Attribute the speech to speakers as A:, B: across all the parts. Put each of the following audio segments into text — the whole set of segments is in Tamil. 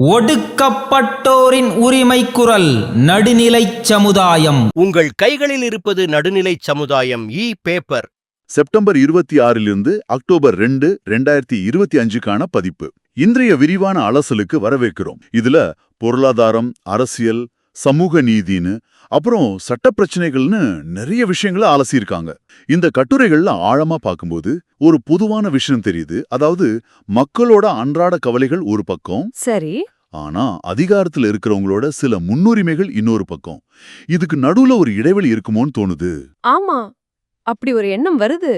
A: ஒடுக்கப்பட்டோரின் உரிமை குரல் நடுநிலைச் சமுதாயம்.
B: உங்கள் கைகளில் இருப்பது நடுநிலைச் சமுதாயம். இ பேப்பர்
C: செப்டம்பர் இருபத்தி ஆறிலிருந்து அக்டோபர் ரெண்டு ரெண்டாயிரத்தி இருபத்தி அஞ்சுக்கான பதிப்பு. இன்றைய விரிவான அலசலுக்கு வரவேற்கிறோம். இதுல பொருளாதாரம் அரசியல் சமூக நீதின்னு அப்புறம் சட்ட பிரச்சனைகள்னு நிறைய விஷயங்களை அலசியிருக்காங்க இந்த கட்டுரைகள்ல ஆழமா பார்க்கும்போது ஒரு பொதுவான விஷயம் தெரியுது. அதாவது மக்களோட அன்றாட கவலைகள் ஒரு பக்கம்
D: சரி.
C: ஆனா அதிகாரத்துல இருக்கிறவங்களோட சில முன்னுரிமைகள் இன்னொரு பக்கம். இதுக்கு நடுவுல ஒரு இடைவெளி இருக்குமோன்னு தோணுது.
D: ஆமா. அப்படி ஒரு எண்ணம் வருது.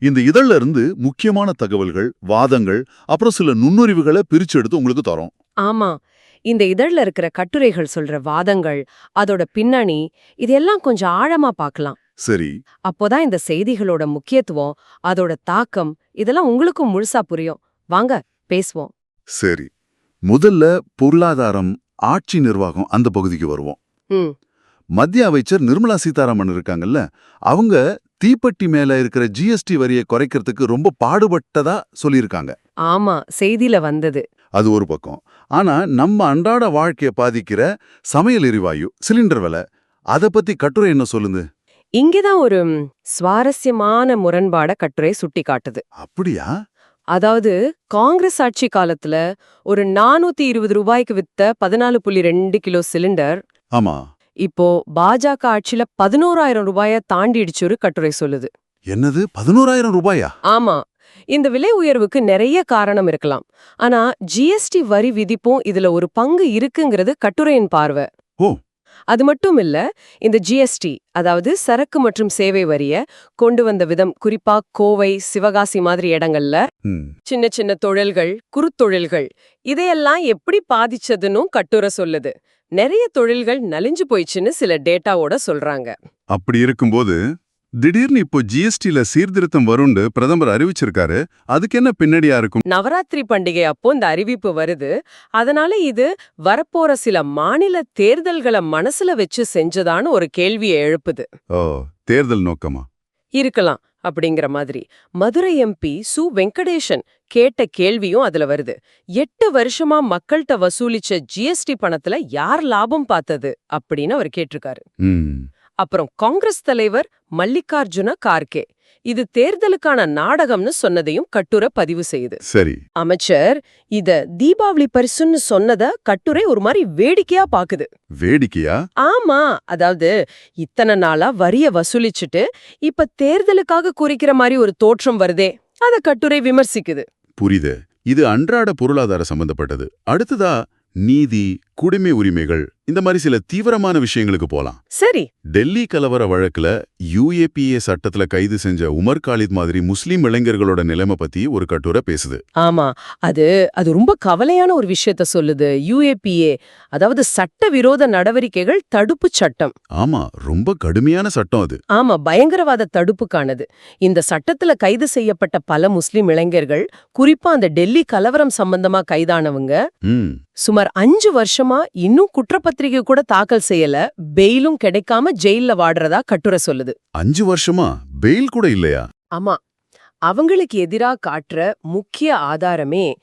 C: இந்த இதழ்ல இருந்து முக்கியமான தகவல்கள் வாதங்கள் அப்புறம் சில நுண்ணுரிவுகளை பிரிச்சு எடுத்து உங்களுக்கு தரோம்.
D: ஆமா. இந்த இதழ்ல இருக்கிற கட்டுரைகள் சொல்ற வாதங்கள் அதோட பின்னணி இதெல்லாம் கொஞ்சம் ஆழமா பார்க்கலாம்.
C: சரி.
D: அப்போதான் இந்த செய்திகளோட முக்கியத்துவம் அதோட தாக்கம் இதெல்லாம் உங்களுக்கும் முழுசா புரியும். வாங்க பேசுவோம்.
C: சரி. முதல்ல பொருளாதாரம் ஆட்சி நிர்வாகம் அந்த பகுதிக்கு வருவோம். மத்திய அமைச்சர் நிர்மலா சீதாராமன் இருக்காங்கல்ல அவங்க தீப்பெட்டி மேல இருக்கிற ஜிஎஸ்டி வரியை குறைக்கிறதுக்கு ரொம்ப பாடுபட்டதா சொல்லியிருக்காங்க.
D: ஆமா செய்தியில வந்தது.
C: அது ஒரு பக்கம். ஆனா நம்ம அன்றாட வாழ்க்கைய பாதிக்கிற சமையல் எரிவாயு சிலிண்டர் விலை அத பத்தி கட்டுரை என்ன சொல்லுது?
D: இங்கதான் ஒரு சுவாரஸ்யமான முரண்பாட கட்டுரை சுட்டி காட்டுது.
C: அப்படியா?
D: அதாவது காங்கிரஸ் ஆட்சி காலத்துல ஒரு நானூத்தி இருபது ரூபாய்க்கு வித்த பதினாலு புள்ளி ரெண்டு கிலோ சிலிண்டர்
C: ஆமா.
D: இப்போ பாஜக ஆட்சியில பதினோராயிரம் ரூபாய தாண்டிடுச்சு ஒரு கட்டுரை சொல்லுது.
C: என்னது? பதினோராயிரம் ரூபாயா?
D: ஆமா. இந்த விலை உயர்வுக்கு நிறைய காரணம் இருக்கலாம். ஆனா ஜிஎஸ்டி வரி விதிப்பும் இதுல ஒரு பங்கு இருக்குங்கிறது கட்டுரையின் பார்வை. அது மட்டும் இல்ல இந்த ஜிஎஸ்டி அதாவது சரக்கு மற்றும் சேவை வரிய கொண்டு வந்த விதம் குறிப்பா கோவை சிவகாசி மாதிரி இடங்கள்ல சின்ன சின்ன தொழில்கள் குறுத்தொழில்கள் இதையெல்லாம் எப்படி பாதிச்சதுன்னும் கட்டுரை சொல்லுது. நிறைய தொழில்கள் நலிஞ்சு போயிடுச்சுன்னு சில டேட்டாவோட சொல்றாங்க.
E: அப்படி இருக்கும்போது திடீர்னு இப்போ ஜிஎஸ்டில சீர்திருத்தம் வரும்னு பிரதமர் அறிவிச்சிருக்காரு. அதுக்கு என்ன பின்னடியா இருக்கும்?
D: நவராத்திரி பண்டிகை அப்போ இந்த அறிவிப்பு வருது. அதனால இது வரப்போற சில மாநில தேர்தல்களை மனசுல வச்சு செஞ்சதான்னு ஒரு கேள்வியை எழுப்புது.
E: ஓ தேர்தல் நோக்கமா?
D: இருக்கலாம் அப்படிங்கிற மாதிரி. மதுரை எம்பி சு வெங்கடேஷன் கேட்ட கேள்வியும் அதுல வருது. எட்டு வருஷமா மக்கள்கிட்ட வசூலிச்ச ஜிஎஸ்டி பணத்துல யார் லாபம் பார்த்தது? அப்படின்னு அவர் கேட்டிருக்காரு. அப்புறம் காங்கிரஸ் தலைவர் மல்லிகார்ஜுன கார்கே. இது தேர்தலுக்கான நாடகம்னு சொன்னதையும் கட்டுரை பதிவு செய்யுது.
E: சரி.
D: அமைச்சர் இத தீபாவளி பரிசுன்னு சொன்னத கட்டுரை ஒரு மாதிரி வேடிக்கையா பாக்குது.
E: வேடிக்கையா?
D: ஆமா அதாவது இத்தனை நாளா வரிய வசூலிச்சுட்டு இப்ப தேர்தலுக்காக குறிக்கிற மாதிரி ஒரு தோற்றம் வருதே அத கட்டுரை விமர்சிக்குது.
E: புரியுது. இது அன்றாட பொருளாதார சம்பந்தப்பட்டது. அடுத்ததா நீதி குடிமை உரிமைகள் இந்த மாதிரி சில தீவிரமான விஷயங்களுக்கு போலாம்.
D: சரி.
E: டெல்லி கலவர வழக்குல யுஏபிஏ சட்டத்துல கைது செஞ்ச உமர் காலித் மாதிரி முஸ்லிம் இளைஞர்களோட நிலைமை பத்தி ஒரு கட்டுரை பேசுது.
D: ஆமா. அது அது ரொம்ப கவலையான ஒரு விஷயத்த சொல்லுது. யுஏபிஏ அதாவது சட்டவிரோத நடவடிக்கைகள் தடுப்பு சட்டம்.
E: ஆமா ரொம்ப கடுமையான சட்டம் அது.
D: ஆமா பயங்கரவாத தடுப்புக்கானது. இந்த சட்டத்துல கைது செய்யப்பட்ட பல முஸ்லிம் இளைஞர்கள் குறிப்பா அந்த டெல்லி கலவரம் சம்பந்தமா கைதானவங்க சுமார் அஞ்சு வருஷமா இன்னும் குற்றப்பத்திரிகை கூட தாக்கல் செய்யல. பெயிலும் கிடைக்காம ஜெயில்ல வாடுறதா கட்டுரை சொல்லுது.
E: அஞ்சு வருஷமா பெயில் கூட இல்லையா?
D: ஆமா. அவங்களுக்கு எதிரா காட்டுற முக்கிய ஆதாரமே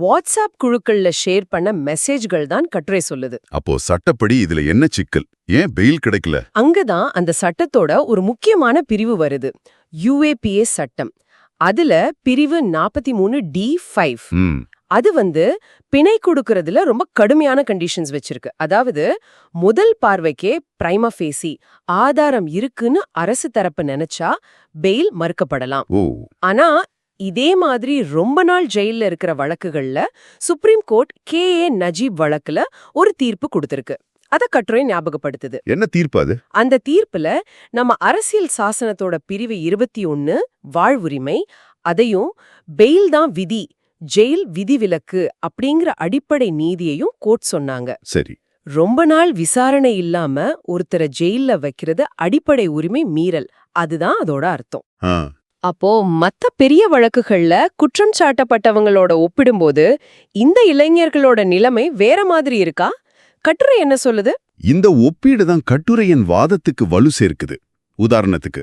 D: வாட்ஸ்அப் குழுக்கள்ல ஷேர் பண்ண மெசேஜ்கள் தான் கட்டுரை சொல்லுது.
E: அப்போ சட்டப்படி இதுல என்ன சிக்கல்? ஏன் பெயில் கிடைக்கல?
D: அங்கதான் அந்த சட்டத்தோட ஒரு முக்கியமான பிரிவு வருது. யுஏபிஏ சட்டம். அதுல பிரிவு நாற்பத்தி மூணு டி ஃபைவ். அது வந்து பிணை கொடுக்கறதுல ரொம்ப கடுமையான கண்டிஷன்ஸ் வச்சிருக்கு. அதாவது முதல் பார்வைக்கே பிரைமா ஃபேசி ஆதாரம் இருக்குன்னு அரசு தரப்பு நினைச்சா பெயில் மறுக்கப்படலாம். ஆனா இதே மாதிரி ரொம்ப நாள் ஜெயில்ல இருக்கிற வழக்குகள்ல supreme court K. A. Najeeb வழக்குல ஒரு தீர்ப்பு கொடுத்திருக்கு. அத கட்டுரை ஞாபகப்படுத்துது.
E: என்ன தீர்ப்பு அது?
D: அந்த தீர்ப்புல நம்ம அரசியல் சாசனத்தோட பிரிவு இருபத்தி ஒன்னு வாழ்வுரிமை அதையும் பெயில் தான் விதி ஜெயில் விதிவிலக்கு அப்படிங்கிற அடிப்படை நீதியையும் கோர்ட் சொன்னாங்க.
E: சரி.
D: ரொம்ப நாள் விசாரணை இல்லாம ஒருத்தரை ஜெயில்ல வைக்கிறது அடிப்படை உரிமை மீறல். அதுதான் அதோட அர்த்தம். அப்போ மத்த பெரிய வழக்குகள்ல குற்றம் சாட்டப்பட்டவங்களோட ஒப்பிடும்போது இந்த இளைஞர்களோட நிலைமை வேற மாதிரி இருக்கா? கட்டுரை என்ன சொல்லுது?
E: இந்த ஒப்பீடு தான் கட்டுரையின் வாதத்துக்கு வலு சேர்க்குது. உதாரணத்துக்கு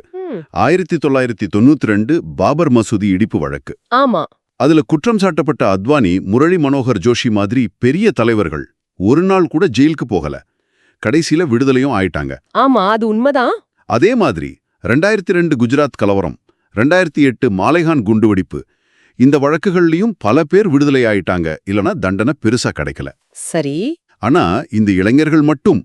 E: ஆயிரத்தி தொள்ளாயிரத்தி தொண்ணூத்தி ரெண்டு பாபர் மசூதி இடிப்பு வழக்கு.
D: ஆமா.
E: அதுல குற்றம் சாட்டப்பட்ட அத்வானி முரளி மனோகர் ஜோஷி மாதிரி பெரிய தலைவர்கள் ஒரு நாள் கூட ஜெயிலுக்கு போகல. கடைசியில விடுதலையும் ஆயிட்டாங்க.
D: ஆமா அது உண்மைதான்.
E: அதே மாதிரி ரெண்டாயிரத்தி ரெண்டு குஜராத் கலவரம் ரெண்டாயிரத்தி எட்டு மாலைகான் குண்டுவெடிப்பு இந்த வழக்குகள்லயும் பல பேர் விடுதலை ஆயிட்டாங்க. இல்லனா தண்டனை பெருசா கிடைக்கல.
D: சரி.
E: ஆனா இந்த இளைஞர்கள் மட்டும்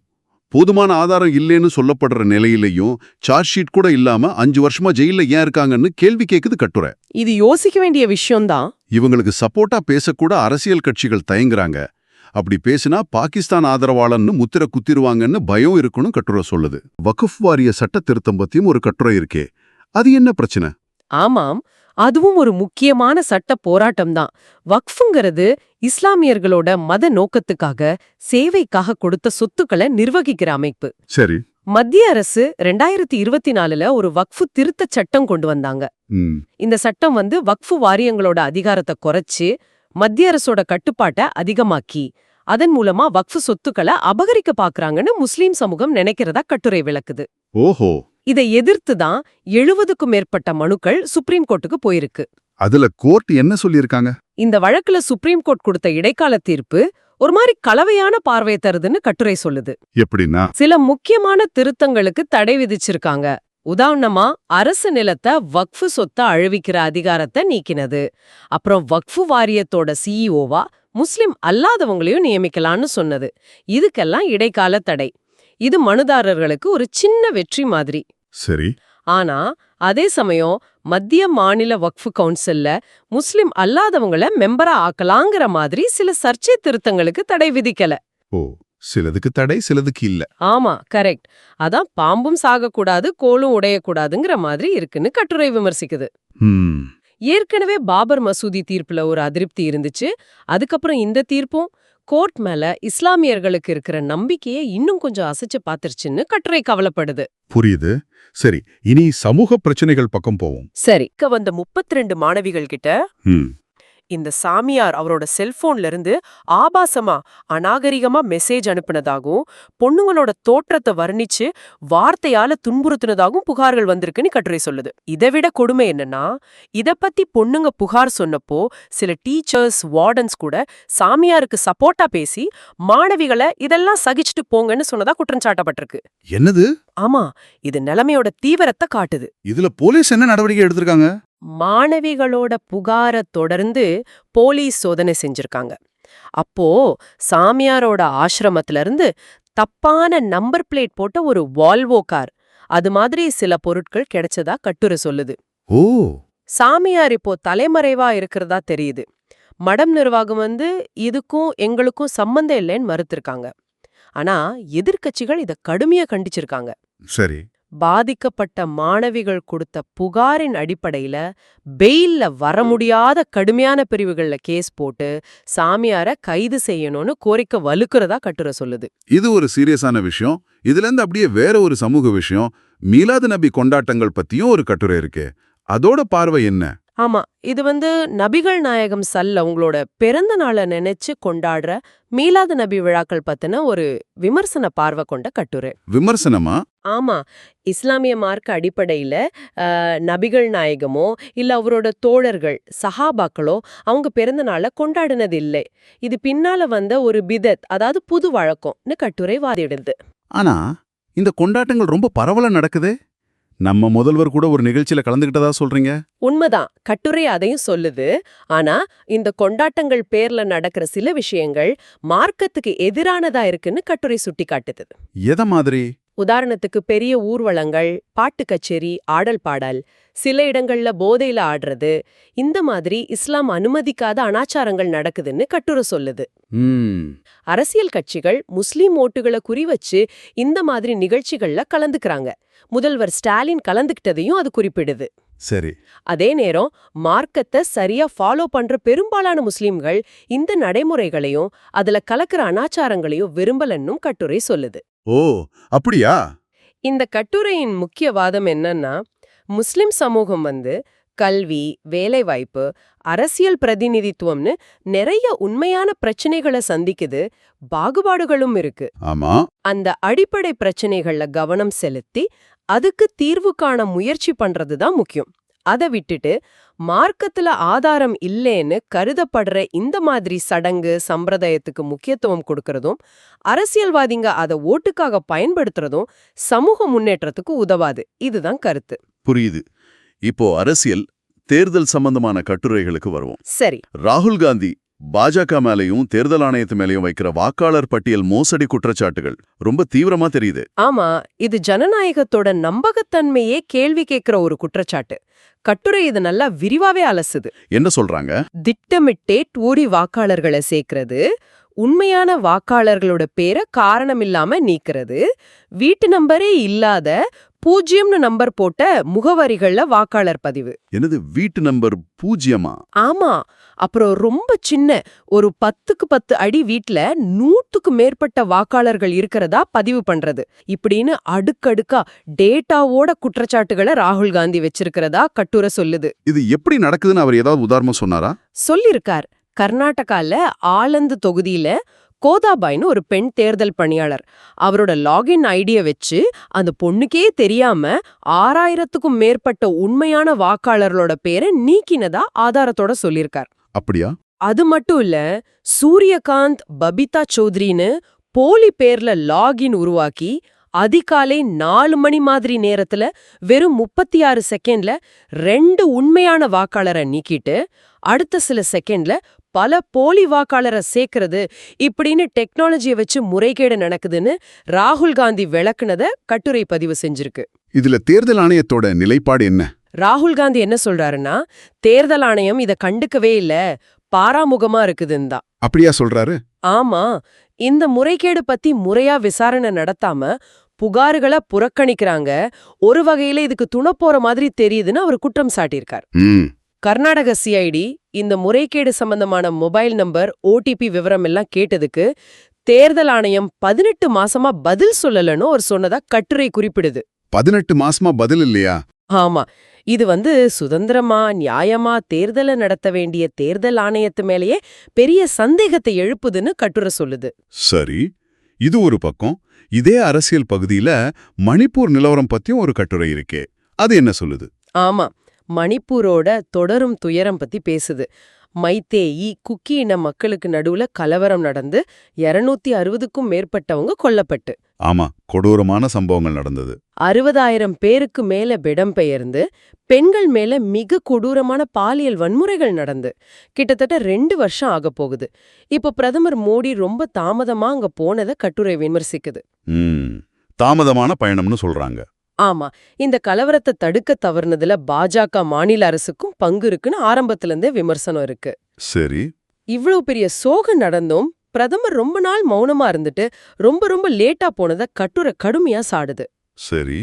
E: போதுமான ஆதாரம் இல்லைன்னு சொல்லப்படுற நிலையிலையும் சார்ஜ் ஷீட் கூட இல்லாம அஞ்சு வருஷமா ஜெயில்ல ஏன் இருக்காங்கன்னு கேள்வி கேக்குது கட்டுரை.
D: இது யோசிக்க வேண்டிய விஷயம்தான்.
E: இவங்களுக்கு சப்போர்ட்டா பேசக்கூட அரசியல் கட்சிகள் தயங்குறாங்க. அப்படி பேசினா பாகிஸ்தான் ஆதரவாளன்னு முத்திர குத்திருவாங்கன்னு பயம் இருக்குன்னு கட்டுரை சொல்லுது. வகுஃப் வாரிய சட்ட திருத்தம் பத்தியும் ஒரு கட்டுரை இருக்கே. அது என்ன பிரச்சனை?
D: ஆமாம். அதுவும் ஒரு முக்கியமான சட்ட போராட்டம் தான் வக்ஃபுங்கிறது இஸ்லாமியர்களோட மத நோக்கத்துக்காக சேவைக்காக கொடுத்த சொத்துக்களை நிர்வகிக்கிற அமைப்பு.
E: சரி.
D: மத்திய அரசு ரெண்டாயிரத்தி இருபத்தி நாலுல ஒரு வக்ஃபு திருத்தச் சட்டம் கொண்டு வந்தாங்க. இந்த சட்டம் வந்து வக்ஃபு வாரியங்களோட அதிகாரத்தை குறைச்சு மத்திய அரசோட கட்டுப்பாட்டை அதிகமாக்கி அதன் மூலமா வக்ஃபு சொத்துக்களை அபகரிக்க பாக்குறாங்கன்னு முஸ்லீம் சமூகம் நினைக்கிறதா கட்டுரை விளக்குது.
E: ஓஹோ.
D: இதை எதிர்த்து தான் எழுபதுக்கும் மேற்பட்ட மனுக்கள் சுப்ரீம் கோர்ட்டுக்கு போயிருக்கு.
E: அதுல கோர்ட் என்ன சொல்லியிருக்காங்க?
D: இந்த வழக்குல சுப்ரீம் கோர்ட் கொடுத்த இடைக்கால தீர்ப்பு ஒரு மாதிரி கலவையான பார்வையை தருதுன்னு கட்டுரை சொல்லுது.
E: எப்படின்னா?
D: சில முக்கியமான திருத்தங்களுக்கு தடை விதிச்சிருக்காங்க. உதாரணமா அரசு நிலத்தை வக்ஃபு சொத்தை அழிவிக்கிற அதிகாரத்தை நீக்கினது. அப்புறம் வக்ஃபு வாரியத்தோட சிஇஓவா முஸ்லிம் அல்லாதவங்களையும் நியமிக்கலாம்னு சொன்னது. இதுக்கெல்லாம் இடைக்கால தடை. இது மனுதாரர்களுக்கு ஒரு சின்ன வெற்றி மாதிரி.
E: சரி.
D: ஆனா அதே சமயம் மத்திய மாநில வக்ஃபு கவுன்சில்ல முஸ்லிம் அல்லாதவங்கள மெம்பரா ஆக்கலாங்கிற மாதிரி சில சர்ச்சை திருத்தங்களுக்கு தடை விதிக்கல.
E: ஓ சிலதுக்கு தடை சிலதுக்கு இல்ல.
D: ஆமா கரெக்ட் அதான் பாம்பும் சாகக்கூடாது கோலும் உடையக்கூடாதுங்கிற மாதிரி இருக்குன்னு கட்டுரை விமர்சிக்குது. ஏற்கனவே பாபர் மசூதி தீர்ப்புல ஒரு அதிருப்தி இருந்துச்சு. அதுக்கப்புறம் இந்த தீர்ப்பும் கோர்ட் மேல இஸ்லாமியர்களுக்கு இருக்கிற நம்பிக்கையை இன்னும் கொஞ்சம் அசைச்சு பாத்துருச்சுன்னு கட்டுரை கவலைப்படுது.
E: புரியுது. சரி இனி சமூக பிரச்சனைகள் பக்கம் போவோம்.
D: சரி வந்த முப்பத்தி ரெண்டு மாணவிகள் கிட்ட இந்த சாமியார் அவரோட செல்போன்ல இருந்து ஆபாசமா அநாகரிகமா மெசேஜ் அனுப்புனதாகவும் பொண்ணுங்களோட தோற்றத்தை வர்ணிச்சு வார்த்தையால துன்புறுத்தினதாகவும் புகார்கள் வந்திருக்குன்னு கட்டுரை சொல்லுது. இதை விட கொடுமை என்னன்னா இத பத்தி பொண்ணுங்க புகார் சொன்னப்போ சில டீச்சர்ஸ் வார்டன்ஸ் கூட சாமியாருக்கு சப்போர்ட்டா பேசி மாணவிகளை இதெல்லாம் சகிச்சுட்டு போங்கன்னு சொன்னதா குற்றம் சாட்டப்பட்டிருக்கு.
E: என்னது?
D: ஆமா இது நிலைமையோட தீவிரத்தை காட்டுது.
E: இதுல போலீஸ் என்ன நடவடிக்கை எடுத்திருக்காங்க?
D: மாணவிகளோட புகார தொடர்ந்து போலீஸ் சோதனை செஞ்சிருக்காங்க. அப்போ சாமியாரோட ஆசிரமத்துல இருந்து தப்பான நம்பர் பிளேட் போட்ட ஒரு வால்வோ கார் அது மாதிரி சில பொருட்கள் கிடைச்சதா கட்டுரை சொல்லுது.
E: ஓ!
D: சாமியார் இப்போ தலைமறைவா இருக்கிறதா தெரியுது. மடம் நிர்வாகம் வந்து இதுக்கும் எங்களுக்கும் சம்பந்தம் இல்லைன்னு மறுத்திருக்காங்க. ஆனா எதிர்க்கட்சிகள் இத கடுமையா கண்டிச்சிருக்காங்க.
E: சரி.
D: பாதிக்கப்பட்ட மாணவிகள் கொடுத்த புகாரின் அடிப்படையில பெயில்ல வர முடியாத கடுமையான பிரிவுகள்ல கேஸ் போட்டு சாமியார கைது செய்யணும்னு கோரிக்கை வலுக்கிறதா கட்டுரை சொல்லுது.
E: இது ஒரு சீரியஸான விஷயம். இதுல இருந்து அப்படியே வேற ஒரு சமூக விஷயம். மீலாது நபி கொண்டாட்டங்கள் பத்தியும் ஒரு கட்டுரை இருக்கு. அதோட பார்வை என்ன?
D: ஆமா இது வந்து நபிகள் நாயகம் சல் அவங்களோட பிறந்த நாளை நினைச்சு கொண்டாடுற மீலாது நபி விழாக்கள் பத்தின ஒரு விமர்சன பார்வை கொண்ட கட்டுரை.
E: விமர்சனமா?
D: ஆமா இஸ்லாமிய மார்க்க அடிப்படையில நபிகள் நாயகமோ இல்ல அவரோட தோழர்கள் சஹாபாக்களோ அவங்க பிறந்த நாளை கொண்டாடினது இல்லை இது பின்னால வந்த ஒரு பிதத் அதாவது புது வழக்கம்னு கட்டுரை வாதிடுது.
E: ஆனா இந்த கொண்டாட்டங்கள் ரொம்ப பரவலா நடக்குதே? நம்ம முதல்வர் கூட ஒரு நிகழ்ச்சியில கலந்துகிட்டதா சொல்றீங்க?
D: உண்மைதான். கட்டுரை அதையும் சொல்லுது. ஆனா இந்த கொண்டாட்டங்கள் பேர்ல நடக்கிற சில விஷயங்கள் மார்க்கத்துக்கு எதிரானதா இருக்குன்னு கட்டுரை சுட்டி காட்டுது
E: எத மாதிரி?
D: உதாரணத்துக்கு பெரிய ஊர்வலங்கள் பாட்டு கச்சேரி ஆடல் பாடல் சில இடங்கள்ல போதையில ஆடுறது இந்த மாதிரி இஸ்லாம் அனுமதிக்காத அனாச்சாரங்கள் நடக்குதுன்னு கட்டுரை சொல்லுது. அரசியல் கட்சிகள் முஸ்லீம் ஓட்டுகளை குறிவச்சு இந்த மாதிரி நிகழ்ச்சிகள்ல கலந்துக்கறாங்க. முதல்வர் ஸ்டாலின் கலந்துக்கிட்டதையும் அது குறிப்பிடுது.
E: சரி.
D: அதே நேரம் மார்க்கத்தை சரியா ஃபாலோ பண்ற பெரும்பாலான முஸ்லிம்கள் இந்த நடைமுறைகளையும் அதுல கலக்கிற அனாச்சாரங்களையும் விரும்பலன்னும் கட்டுரை சொல்லுது.
E: ஓ அப்படியா?
D: இந்த கட்டுரையின் முக்கிய வாதம் என்னன்னா முஸ்லிம் சமூகம் வந்து கல்வி வேலைவாய்ப்பு அரசியல் பிரதிநிதித்துவம்னு நிறைய உண்மையான பிரச்சனைகளை சந்திக்குது பாகுபாடுகளும் இருக்கு.
E: ஆமா.
D: அந்த அடிப்படை பிரச்சனைகள்ல கவனம் செலுத்தி அதுக்கு தீர்வு காண முயற்சி பண்றது தான் முக்கியம். அதை விட்டுட்டு மார்க்கத்துல ஆதாரம் இல்லேன்னு கருதப்படுற இந்த மாதிரி சடங்கு சம்பிரதாயத்துக்கு முக்கியத்துவம் கொடுக்கறதும் அரசியல்வாதிங்க அதை ஓட்டுக்காக பயன்படுத்துறதும் சமூக முன்னேற்றத்துக்கு உதவாது. இதுதான் கருத்து.
C: புரியுது. இப்போ அரசியல் தேர்தல் சம்பந்தமான கட்டுரைகளுக்கு வருவோம்.
D: சரி.
C: ராகுல் காந்தி பாஜக மேலையும் தேர்தல் ஆணையத்து மேலையும் வைக்கிற வாக்காளர் பட்டியல் மோசடி குற்றச்சாட்டுகள் ரொம்ப தீவிரமா தெரியுது.
D: ஆமா இது ஜனநாயகத்தோட நம்பகத்தன்மையே கேள்வி கேட்கிற ஒரு குற்றச்சாட்டு. கட்டுரை இது நல்லா விரிவாவே அலசுது.
C: என்ன சொல்றாங்க?
D: திட்டமிட்டே டூரி வாக்காளர்களை சேர்க்கறது உண்மையான வாக்காளர்களோட பேரை காரணமில்லாம நீக்கிறது வீட்டு நம்பரே இல்லாத பூஜ்யம்னு நம்பர் போட்ட முகவரிகள்ல வாக்காளர் பதிவு.
C: என்னது வீட்டு நம்பர் பூஜ்யமா?
D: ஆமா அப்புறம் ரொம்ப சின்ன ஒரு பத்துக்கு பத்து அடி வீட்ல நூத்துக்கு மேற்பட்ட வாக்காளர்கள் இருக்கிறதா பதிவு பண்றது. இப்படின்னு அடுக்கடுக்கா டேட்டாவோட குற்றச்சாட்டுகளை ராகுல் காந்தி வச்சிருக்கிறதா கட்டுரை சொல்லுது.
E: இது எப்படி நடக்குதுன்னு அவர் ஏதாவது உதாரணம் சொன்னாரா?
D: சொல்லிருக்கார் கர்நாடகால ஆலந்து தொகுதியில கோதாபாய்னு ஒரு பெண் தேர்தல் பணியாளர். அவரோட லாகின் ஐடிய வச்சு அந்த பொண்ணுக்கே தெரியாம ஆறாயிரத்துக்கும் மேற்பட்ட உண்மையான வாக்காளர்களோட பேரை நீக்கினதா ஆதாரத்தோட சொல்லிருக்கார்
E: அப்படியா?
D: அது மட்டும் இல்ல சூரியகாந்த் பபிதா சௌத்ரின்னு போலி பேர்ல லாகின் உருவாக்கி அதிகாலை நாலு மணி மாதிரி நேரத்துல வெறும் முப்பத்தி ஆறு செகண்ட்ல ரெண்டு உண்மையான வாக்காளரை நீக்கிட்டு அடுத்த சில செகண்ட்ல பல போலி வாக்காளரை சேர்க்கறது இப்படின்னு டெக்னாலஜியை வச்சு முறைகேடு நடக்குதுன்னு ராகுல் காந்தி விளக்குனத கட்டுரை பதிவு செஞ்சிருக்கு.
E: இதுல தேர்தல் ஆணையத்தோட நிலைப்பாடு என்ன?
D: ராகுல் காந்தி என்ன சொல்றாருன்னா தேர்தல் ஆணையம் இத கண்டுக்கவே இல்ல பாராமுகமா இருக்குதுன்னு தான்.
E: அப்படியா சொல்றாரு?
D: ஆமா இந்த முறைகேடு பத்தி முறையா விசாரணை நடத்தாம புகார்களை புறக்கணிக்கிறாங்க ஒரு வகையில இதுக்கு துணப்போற மாதிரி தெரியுதுன்னு அவர் குற்றம் சாட்டியிருக்கார். கர்நாடக சிஐடி இந்த முறைகேடு சம்பந்தமான மொபைல் நம்பர் ஓடிபி விவரம் எல்லாம் கேட்டதுக்கு தேர்தல் ஆணையம் பதினெட்டு மாசமா பதில் சொல்லலன்னு அவர் சொன்னதா கட்டுரை குறிப்பிடுது.
E: பதினெட்டு மாசமா பதில் இல்லையா?
D: ஆமா. இது வந்து சுதந்திரமா நியாயமா தேர்தலை நடத்த வேண்டிய தேர்தல் ஆணையத்து மேலேயே பெரிய சந்தேகத்தை எழுப்புதுன்னு கட்டுரை சொல்லுது.
E: சரி. இது ஒரு பக்கம். இதே அரசியல் பகுதியில மணிப்பூர் நிலவரம் பத்தியும் ஒரு கட்டுரை இருக்கே. அது என்ன சொல்லுது?
D: ஆமா. மணிப்பூரோட தொடரும் துயரம் பத்தி பேசுது. மைத்தேயி குக்கி இன மக்களுக்கு நடுவுல கலவரம் நடந்து இருநூத்தி அறுபதுக்கும் மேற்பட்டவங்க கொல்லப்பட்டு.
E: ஆமா கொடூரமான சம்பவங்கள் நடந்தது.
D: அறுபதாயிரம் பேருக்கு மேல இடம்பெயர்ந்து பெண்கள் மேல மிக கொடூரமான பாலியல் வன்முறைகள் நடந்து. கிட்டத்தட்ட ரெண்டு வருஷம் ஆக போகுது. இப்போ பிரதமர் மோடி ரொம்ப தாமதமா அங்க போனதை கட்டுரை விமர்சிக்குது.
E: தாமதமான பயணம்னு சொல்றாங்க.
D: ஆமா இந்த கலவரத்தை தடுக்க தவறுனதுல பாஜக மாநில அரசுக்கும் பங்கு இருக்குன்னு ஆரம்பத்துல இருந்தே விமர்சனம் இருக்கு.
E: சரி.
D: இவ்வளவு பெரிய சோகம் நடந்தும் பிரதமர் ரொம்ப நாள் மௌனமா இருந்துட்டு ரொம்ப ரொம்ப லேட்டா போனத கட்டுரை கடுமையா சாடுது.
E: சரி.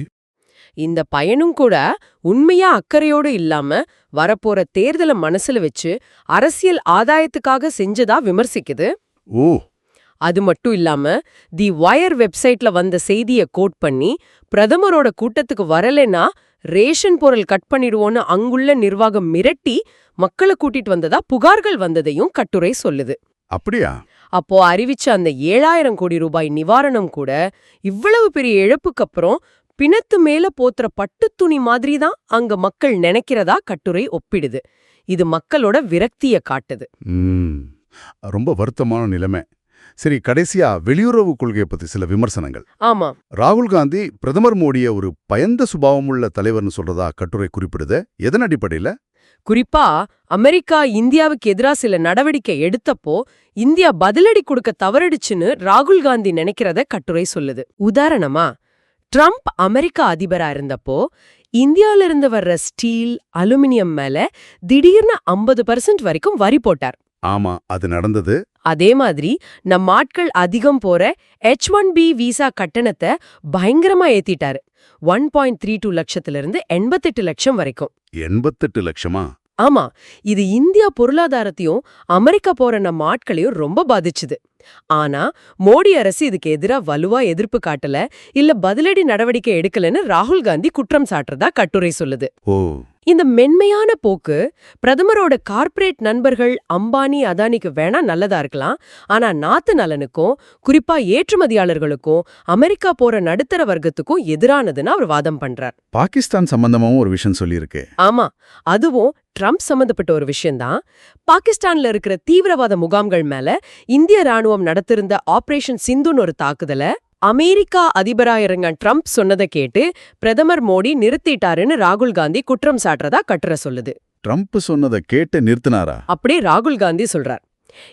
D: இந்த பயனும் கூட உண்மையா அக்கறையோடு இல்லாம வரப்போற தேர்தலை மனசுல வச்சு அரசியல் ஆதாயத்துக்காக செஞ்சதா விமர்சிக்குது.
E: ஓ
D: அது மட்டும் இல்லாம தி வயர் வெப்சைட்ல வந்த செய்திய கோட் பண்ணி பிரதமரோட கூட்டத்துக்கு வரலைன்னா ரேஷன் பொருள் கட் பண்ணிடுவோன்னு அங்குள்ள நிர்வாகம் மிரட்டி மக்களை கூட்டிட்டு வந்ததா புகார்கள் வந்ததையும் கட்டுரை சொல்லுது.
E: அப்படியா?
D: அப்போ அறிவிச்ச அந்த ஏழாயிரம் கோடி ரூபாய் நிவாரணம் கூட இவ்வளவு பெரிய இழப்புக்கு அப்புறம் பிணத்து மேல போத்துற பட்டுத் துணி மாதிரி தான் அங்க மக்கள் நினைக்கிறதா கட்டுரை ஒப்பிடுது. இது மக்களோட விரக்திய காட்டுது.
E: ரொம்ப வருத்தமான நிலைமை. சரி கடைசியா வெளியுறவு கொள்கையை பத்தி சில விமர்சனங்கள்.
D: ஆமா.
E: ராகுல் காந்தி பிரதமர் மோடிய ஒரு பயந்த சுபாவமுள்ள தலைவர்னு சொல்றதா கட்டுரை குறிப்பிடுது. எதன் அடிப்படையில?
D: குறிப்பா அமெரிக்கா இந்தியாவுக்கு எதிரா சில நடவடிக்கை எடுத்தப்போ இந்தியா பதிலடி கொடுக்க தவறிடுச்சுன்னு ராகுல் காந்தி நினைக்கிறத கட்டுரை சொல்லுது. உதாரணமா ட்ரம்ப் அமெரிக்கா அதிபரா இருந்தப்போ இந்தியால இருந்து வர்ற ஸ்டீல் அலுமினியம் மேல திடீர்னு ஐம்பது வரைக்கும் வரி போட்டார்.
E: ஆமா அது நடந்தது.
D: அதே மாதிரி நம் ஆட்கள் அதிகம் போற எச் ஒன் பி விசா கட்டணத்தை பயங்கரமா ஏத்திட்டாரு. ஒன் பாயிண்ட் த்ரீ டூ லட்சத்துல இருந்து எண்பத்தெட்டு லட்சம் வரைக்கும்.
E: எண்பத்தெட்டு லட்சமா?
D: ஆமா இது இந்தியா பொருளாதாரத்தையும் அமெரிக்கா போற நம்ம ஆட்களையும் ரொம்ப பாதிச்சுது. ஆனா மோடி அரசு இதுக்கு எதிரா வலுவா எதிர்ப்பு காட்டல இல்ல பதிலடி நடவடிக்கை எடுக்கலன்னு ராகுல் காந்தி குற்றம் சாட்டுறதா கட்டுரை சொல்லுது.
E: ஓ.
D: இந்த மென்மையான போக்கு பிரதமரோட கார்ப்பரேட் நண்பர்கள் அம்பானி அதானிக்கு வேணா நல்லதா இருக்கலாம் ஆனா நாத்து நலனுக்கும் குறிப்பா ஏற்றுமதியாளர்களுக்கும் அமெரிக்கா போற நடுத்தர வர்க்கத்துக்கும் எதிரானதுன்னு அவர் வாதம் பண்றார்.
E: பாகிஸ்தான் சம்பந்தமாவும் ஒரு விஷயம் சொல்லியிருக்கு.
D: ஆமா அதுவும் ட்ரம்ப் சம்பந்தப்பட்ட ஒரு விஷயம்தான். பாகிஸ்தான்ல இருக்கிற தீவிரவாத முகாம்கள் மேல இந்திய ராணுவம் நடத்திருந்த ஆபரேஷன் சிந்துன்னு ஒரு தாக்குதல அமெரிக்கா அதிபரா இருங்க ட்ரம்ப் சொன்னதை கேட்டு பிரதமர் மோடி நிறுத்திட்டாருன்னு ராகுல் காந்தி குற்றம் சாட்டுறதா கட்டுரை சொல்லுது.
E: ட்ரம்ப் சொன்னதை கேட்டு நிறுத்தினாரா?
D: அப்படியே ராகுல் காந்தி சொல்றார்.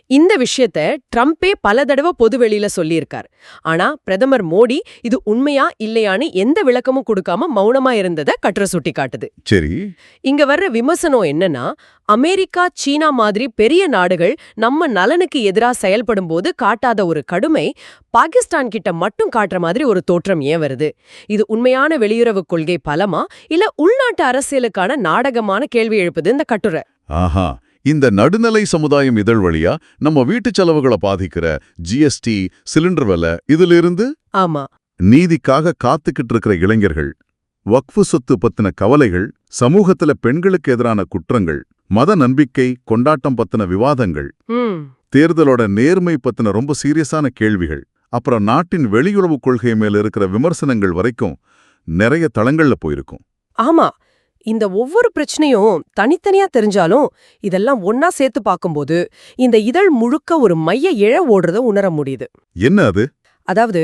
D: இந்த விஷயத்த ட்ரம்ப்பே பல தடவை பொதுவெளியில சொல்லியிருக்கார். ஆனா பிரதமர் மோடி இது உண்மையா இல்லையான்னு எந்த விளக்கமும் கொடுக்காம மௌனமா இருந்ததை கட்டுரை சுட்டி காட்டுது
E: சரி.
D: இங்க வர்ற விமர்சனம் என்னன்னா அமெரிக்கா சீனா மாதிரி பெரிய நாடுகள் நம்ம நலனுக்கு எதிரா செயல்படும் போது காட்டாத ஒரு கடுமை பாகிஸ்தான் கிட்ட மட்டும் காட்டுற மாதிரி ஒரு தோற்றம் ஏன் வருது? இது உண்மையான வெளியுறவு கொள்கை பலமா? இல்ல உள்நாட்டு அரசியலுக்கான நாடகமான கேள்வி எழுப்புது இந்த கட்டுரை?
E: ஆஹா. இந்த நடுநிலை சமுதாயம் இதழ் வழியா நம்ம வீட்டு செலவுகளை பாதிக்கிற ஜிஎஸ்டி சிலிண்டர் விலை இதிலிருந்து
D: ஆமா.
E: நீதிக்காக காத்துக்கிட்டு இருக்கிற இளைஞர்கள் வக்ஃபு சொத்து பத்தின கவலைகள் சமூகத்துல பெண்களுக்கு எதிரான குற்றங்கள் மத நம்பிக்கை கொண்டாட்டம் பத்தின விவாதங்கள் தேர்தலோட நேர்மை பத்தின ரொம்ப சீரியஸான கேள்விகள் அப்புறம் நாட்டின் வெளியுறவு கொள்கை மேல இருக்கிற விமர்சனங்கள் வரைக்கும் நிறைய தளங்கள்ல போயிருக்கும்.
D: ஆமா. இந்த ஒவ்வொரு பிரச்சனையும் தனித்தனியா தெரிஞ்சாலும் இதெல்லாம் ஒன்னா சேர்த்து பார்க்கும்போது இந்த இதழ் முழுக்க ஒரு மைய இழ ஓடுறத உணர முடியுது.
E: என்ன அது?
D: அதாவது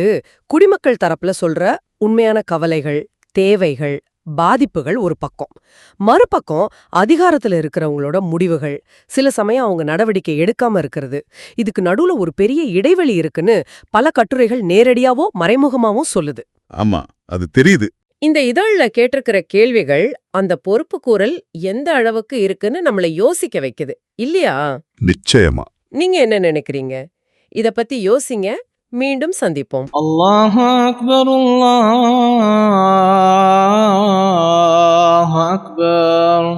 D: குடிமக்கள் தரப்புல சொல்ற உண்மையான கவலைகள் தேவைகள் பாதிப்புகள் ஒரு பக்கம். மறுபக்கம் அதிகாரத்துல இருக்கிறவங்களோட முடிவுகள் சில சமயம் அவங்க நடவடிக்கை எடுக்காம இருக்கிறது இதுக்கு நடுவுல ஒரு பெரிய இடைவெளி இருக்குன்னு பல கட்டுரைகள் நேரடியாவோ மறைமுகமாவோ சொல்லுது.
E: ஆமா அது தெரியுது.
D: இந்த இதழ்ல கேட்டிருக்கிற கேள்விகள் அந்த பொறுப்பு கூறல் எந்த அளவுக்கு இருக்குன்னு நம்மளை யோசிக்க வைக்குது. இல்லையா?
E: நிச்சயமா.
D: நீங்க என்ன நினைக்கிறீங்க? இத பத்தி யோசிங்க. மீண்டும் சந்திப்போம்.
A: அல்லாஹ் அக்பர் அல்லாஹ் அக்பர்.